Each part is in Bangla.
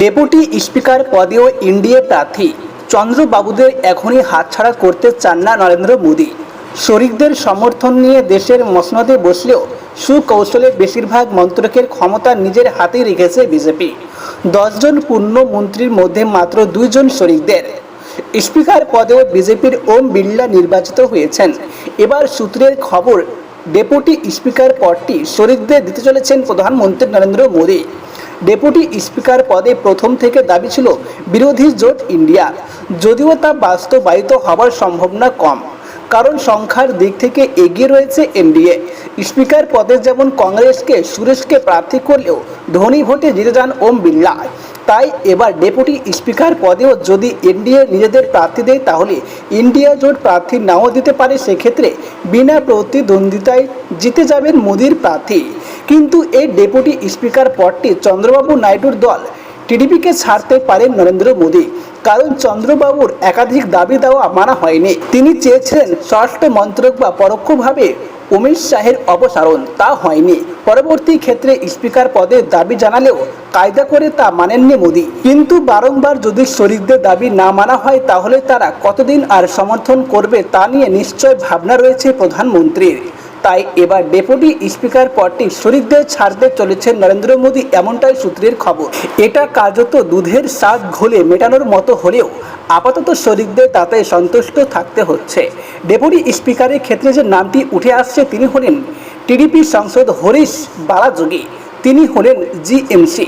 ডেপুটি স্পিকার পদেও এনডিএ প্রার্থী চন্দ্রবাবুদের এখনই হাতছাড়া করতে চান না নরেন্দ্র মোদী। শরিকদের সমর্থন নিয়ে দেশের মসনদে বসলেও সুকৌশলে বেশিরভাগ মন্ত্রকের ক্ষমতা নিজের হাতেই রেখেছে বিজেপি। দশজন পূর্ণ মন্ত্রীর মধ্যে মাত্র দুইজন শরিকদের। স্পিকার পদেও বিজেপির ওম বিড়লা নির্বাচিত হয়েছেন। এবার সূত্রের খবর, ডেপুটি স্পিকার পদটি শরিকদের দিতে চলেছেন প্রধানমন্ত্রী নরেন্দ্র মোদী। ডেপুটি স্পিকার পদে প্রথম থেকে দাবি ছিল বিরোধী জোট ইন্ডিয়া। যদিও তা বাস্তবায়িত হওয়ার সম্ভাবনা কম, কারণ সংখ্যার দিক থেকে এগিয়ে রয়েছে এনডিএ। স্পিকার পদে যেমন কংগ্রেসকে, সুরেশকে প্রার্থী করলেও ধনী ভোটে জিতে যান ওম বিড়লা। তাই এবার ডেপুটি স্পিকার পদেও যদি এনডিএ নিজেদের প্রার্থী দেয়, তাহলে ইন্ডিয়া জোট প্রার্থী নাও দিতে পারে। সেক্ষেত্রে বিনা প্রতিদ্বন্দ্বিতায় জিতে যাবেন মোদির প্রার্থী। কিন্তু এই ডেপুটি স্পিকার পদটি চন্দ্রবাবু নাইডুর দল, টিডিপিকে ছাড়তে পারেন নরেন্দ্র মোদী। কারণ চন্দ্রবাবুর একাধিক দাবি দেওয়া মানা হয়নি। তিনি চেয়েছিলেন স্বরাষ্ট্র মন্ত্রক বা পরোক্ষভাবে অমিত শাহের অপসারণ। তা হয়নি। পরবর্তী ক্ষেত্রে স্পিকার পদের দাবি জানালেও কায়দা করে তা মানেননি মোদী। কিন্তু বারংবার যদি শরিকদের দাবি না মানা হয়, তাহলে তারা কতদিন আর সমর্থন করবে তা নিয়ে নিশ্চয় ভাবনা রয়েছে প্রধানমন্ত্রীর। তাই এবার ডেপুটি স্পিকার পদটি শরিকদের ছাড়তে চলেছেন নরেন্দ্র মোদী এমনটাই সূত্রের খবর। এটা কার্যত দুধের স্বাদ ঘোলে মেটানোর মতো হলেও আপাতত শরিকদের তাতে সন্তুষ্ট থাকতে হচ্ছে। ডেপুটি স্পিকারের ক্ষেত্রে যে নামটি উঠে আসছে, তিনি হলেন টিডিপি সাংসদ হরিশ বালাযোগী। তিনি হলেন জিএমসি।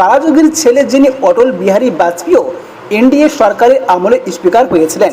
বালাযোগীর ছেলে যিনি অটল বিহারী বাজপেয়ীও এনডিএ সরকারের আমলে স্পিকার হয়েছিলেন।